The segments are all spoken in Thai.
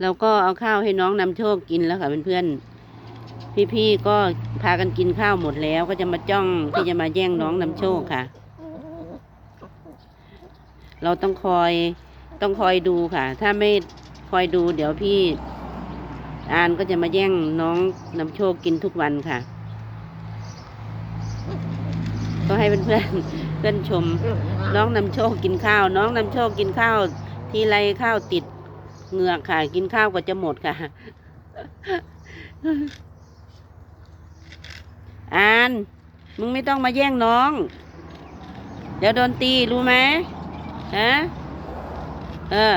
เราก็เอาข้าวให้น้องนำโชคกินแล้วค่ะเพื่อนๆพี่ๆก็พากันกินข้าวหมดแล้ว ก็จะมาจ้องที่จะมาแย่งน้องนำโชคค่ะ เราต้องคอยต้องคอยดูค่ะ ถ้าไม่คอยดูเดี๋ยวพี่อานก็จะมาแย่งน้องนำโชคกินทุกวันค่ะ ก็ให้เพื่อนๆเพื่อนชม น้องนำโชคกินข้าว น้องนำโชคกินข้าว ทีไรข้าวติด เหงือกค่ะ กินข้าวก็จะหมดค่ะ อาน มึงไม่ต้องมาแย่งน้อง เดี๋ยวโดนตีรู้ไหมฮะเออ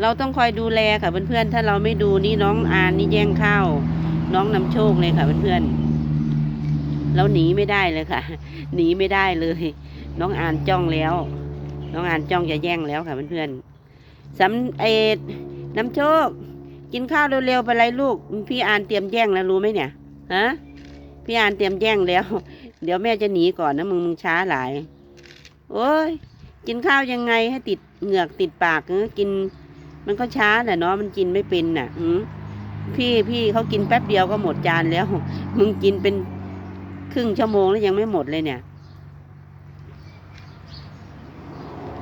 เราต้องคอยดูแลค่ะเพื่อนๆ ถ้าเราไม่ดูนี่น้องอานนี่แย่งข้าวน้องนำโชคเลยค่ะเพื่อนๆ เราหนีไม่ได้เลยค่ะ หนีไม่ได้เลย น้องอานจ้องแล้ว น้องอานจ้องจะแย่งแล้วค่ะเพื่อนๆสำเอ็ด น้ำโชค กินข้าวเร็วๆไปเลยลูก พี่อานเตรียมแย่งแล้วรู้ไหมเนี่ยฮะพี่อานเตรียมแย่งแล้ว เดี๋ยวแม่จะหนีก่อนนะมึงมึงช้าหลาย โอ้ยกินข้าวยังไงให้ติดเหงือกติดปากเออกิน มันก็ช้าแหละเนาะมันกินไม่เป็นน่ะ อืพี่พี่เขากินแป๊บเดียวก็หมดจานแล้ว มึงกินเป็นครึ่งชั่วโมงแล้วยังไม่หมดเลยเนี่ย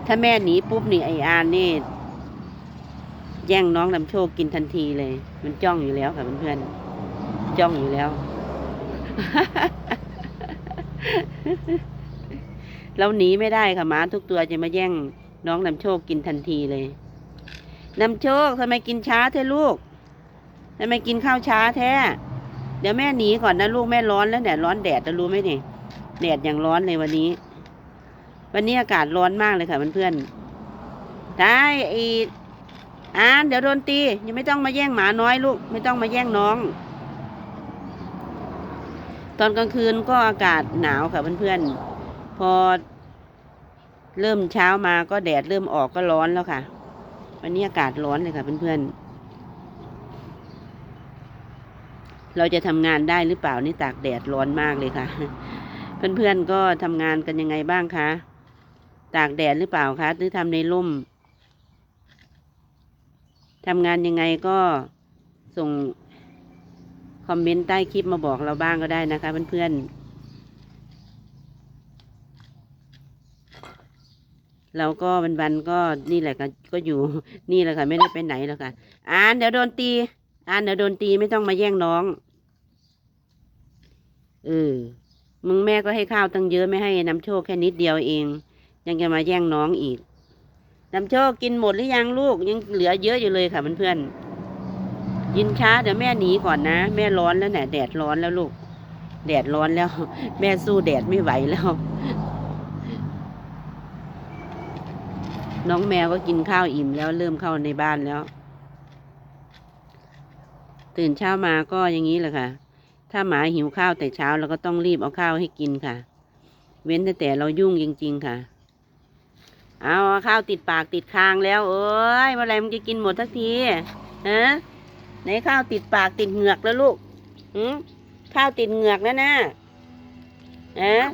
ถ้าแม่หนีปุ๊บนี่ไออานนี่ แย่งน้องนำโชคกินทันทีเลย มันจ้องอยู่แล้วค่ะเพื่อนๆจ้องอยู่แล้ว เราหนีไม่ได้ค่ะหมาทุกตัวจะมาแย่งน้องนำโชคกินทันทีเลยนำโชคทำไมกินช้าแท้ลูกทำไมกินข้าวช้าแท้ เดี๋ยวแม่หนีก่อนนะลูกแม่ร้อนแล้วเนี่ยร้อนแดดจะรู้ไหมเนี่ยแดดอย่างร้อนเลยวันนี้ วันนี้อากาศร้อนมากเลยค่ะเพื่อนๆได้ไอ อ่าเดี๋ยวโดนตียังไม่ต้องมาแย่งหมาน้อยลูก ไม่ต้องมาแย่งน้อง ตอนกลางคืนก็อากาศหนาวค่ะเพื่อนๆ พอ เริ่มเช้ามาก็แดดเริ่มออกก็ร้อนแล้วค่ะ วันนี้อากาศร้อนเลยค่ะเพื่อนๆ เราจะทำงานได้หรือเปล่านี่ตากแดดร้อนมากเลยค่ะ เพื่อนๆก็ทำงานกันยังไงบ้างคะ ตากแดดหรือเปล่าคะหรือทำในร่ม ทำงานยังไงก็ส่งคอมเมนต์ใต้คลิปมาบอกเราบ้างก็ได้นะคะเพื่อนๆเราก็วันๆก็นี่แหละค่ะก็อยู่นี่แหละค่ะไม่ได้ไปไหนแล้วค่ะอ่านเดี๋ยวโดนตีอ่านเดี๋ยวโดนตีไม่ต้องมาแย่งน้องเออมึงแม่ก็ให้ข้าวตั้งเยอะไม่ให้น้ำโชคแค่นิดเดียวเอง ยังจะมาแย่งน้องอีก นำโชคกินหมดหรือยังลูกยังเหลือเยอะอยู่เลยค่ะเพื่อนๆยินช้าเดี๋ยวแม่หนีก่อนนะ แม่ร้อนแล้วเนี่ยแดดร้อนแล้วลูก แดดร้อนแล้ว แม่สู้แดดไม่ไหวแล้ว น้องแมวก็กินข้าวอิ่มแล้วเริ่มเข้าในบ้านแล้ว ตื่นเช้ามาก็อย่างนี้แหละค่ะ ถ้าหมาหิวข้าวแต่เช้าเราก็ต้องรีบเอาข้าวให้กินค่ะ เว้นแต่แต่เรายุ่งจริง ๆ ค่ะ เอาข้าวติดปากติดคางแล้วเอ้ยเมื่อไหรมันจะกินหมดสักทีฮะไหนข้าวติดปากติดเหงือกแล้วลูกหืมข้าวติดเหงือกแล้วนะเอะ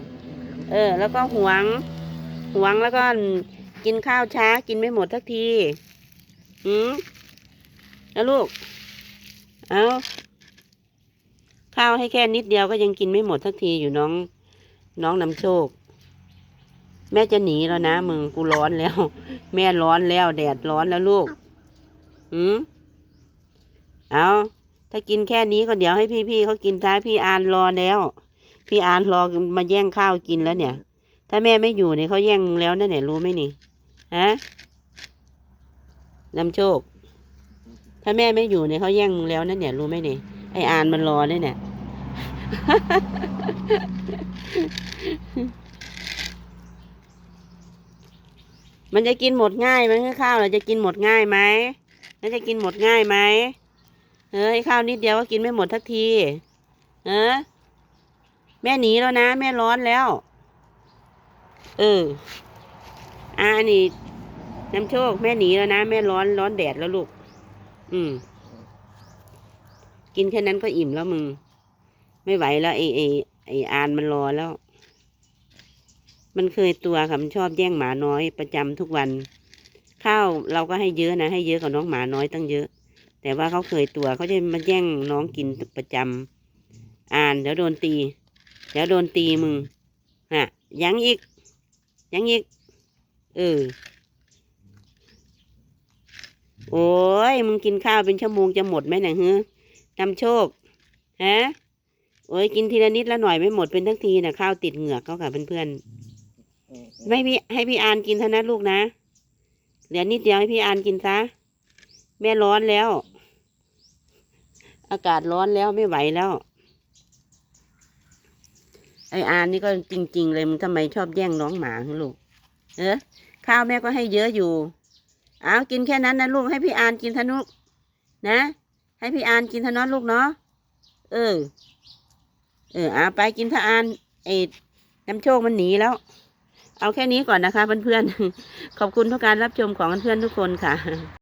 เออ แล้วก็หวง หวงแล้วก็กินข้าวช้ากินไม่หมดสักทีหืมแล้วลูก เอาข้าวให้แค่นิดเดียวก็ยังกินไม่หมดสักทีอยู่น้อง น้องนำโชค แม่จะหนีแล้วนะมึงกูร้อนแล้ว แม่ร้อนแล้วแดดร้อนแล้วลูกหืมเอาถ้ากินแค่นี้ก็เดี๋ยวให้พี่ๆเขากินท้ายพี่อานรอแล้ว พี่อานรอมาแย่งข้าวกินแล้วเนี่ย ถ้าแม่ไม่อยู่เนี่ยเขาแย่งแล้วนั่นเนี่ยรู้ไหมนี่ฮะนำโชค ถ้าแม่ไม่อยู่เนี่ยเขาแย่งมึงแล้วนั่นเนี่ยรู้ไหมนี่ไออานมันรอเนี่ยเนี่ย มันจะกินหมดง่ายไหมข้าวเราจะกินหมดง่ายไหมแล้วจะกินหมดง่ายไหมเฮ้ข้าวนิดเดียวก็กินไม่หมดทักที เออ แม่หนีแล้วนะ แม่ร้อนแล้ว เอออ่านี่น้ำโชคแม่หนีแล้วนะ แม่ร้อนร้อนแดดแล้วลูก อืม กินแค่นั้นก็อิ่มแล้วมึง ไม่ไหวแล้วไอไอไออานมันรอแล้ว มันเคยตัวค่ะมันชอบแย่งหมาน้อยประจำทุกวัน ข้าวเราก็ให้เยอะนะ ให้เยอะกว่าน้องหมาน้อยตั้งเยอะ แต่ว่าเขาเคยตัวเขาจะมาแย่งน้องกินประจำอ่านเดี๋ยวโดนตีเดี๋ยวโดนตีมึงฮะยังอีกยังอีกเออโอ้ยมึงกินข้าวเป็นชั่วโมงจะหมดไหมเนี่ยฮ้นำโชคฮะโอ้ยกินทีละนิดละหน่อยไม่หมดเป็นทั้งทีนะข้าวติดเหงือกเขาค่ะเพื่อนๆ ไม่พี่ให้พี่อานกินเท่านั้นลูกนะ เหลือนิดเดียวให้พี่อานกินซะ แม่ร้อนแล้ว อากาศร้อนแล้วไม่ไหวแล้ว ไออานนี่ก็จริง ๆ เลยมึงทำไมชอบแย่งน้องหมาลูก เออข้าวแม่ก็ให้เยอะอยู่ เอากินแค่นั้นนะลูกให้พี่อานกินทานุกนะ ให้พี่อานกินทานอลูกเนาะ เออ เออเอาไปกินทะอานไอ้น้ำโชคมันหนีแล้ว เอาแค่นี้ก่อนนะคะเพื่อนๆ ขอบคุณทุกการรับชมของเพื่อนๆทุกคนค่ะ